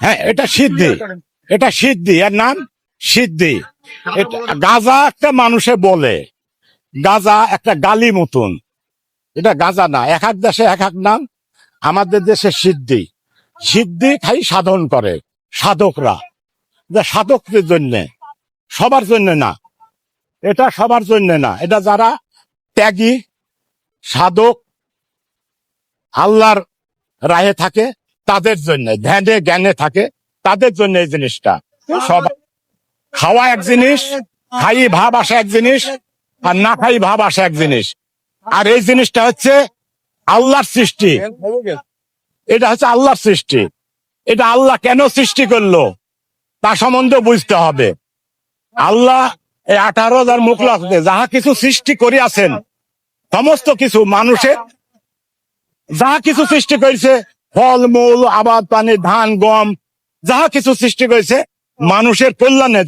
হ্যাঁ এটা সিদ্ধি। এটা সিদ্ধি। এর নাম সিদ্ধি। গাজা একটা মানুষে বলে। গাজা একটা গালি মতন। এটা গাজা না। এক এক দেশে এক এক নাম। আমাদের দেশে সিদ্ধি। সিদ্ধি খাই সাধন করে সাধকরা। যে সাধকদের জন্য। সবার জন্য না। এটা সবার জন্য না। এটা যারা ত্যাগী, সাধক, আল্লাহর রাহে থাকে তাদের জন্য, ধ্যানে, জ্ঞানে থাকে, তাদের জন্য এই জিনিসটা। সব খাওয়া এক জিনিস, খাই ভাব আসে এক জিনিস, আর না খাই ভাব আসা এক জিনিস। আর এই জিনিসটা হচ্ছে আল্লাহর সৃষ্টি। এটা হচ্ছে আল্লাহর সৃষ্টি। এটা আল্লাহ কেন সৃষ্টি করল, তা সম্বন্ধে বুঝতে হবে। আল্লাহ এই আঠারো হাজার মুখ লাগবে যাহা কিছু সৃষ্টি করিয়াছেন, সমস্ত কিছু মানুষের, যাহা কিছু সৃষ্টি করেছে ফল মূল আবাদ পানি ধান গম যাহা কিছু সৃষ্টি করেছে মানুষের কল্যাণে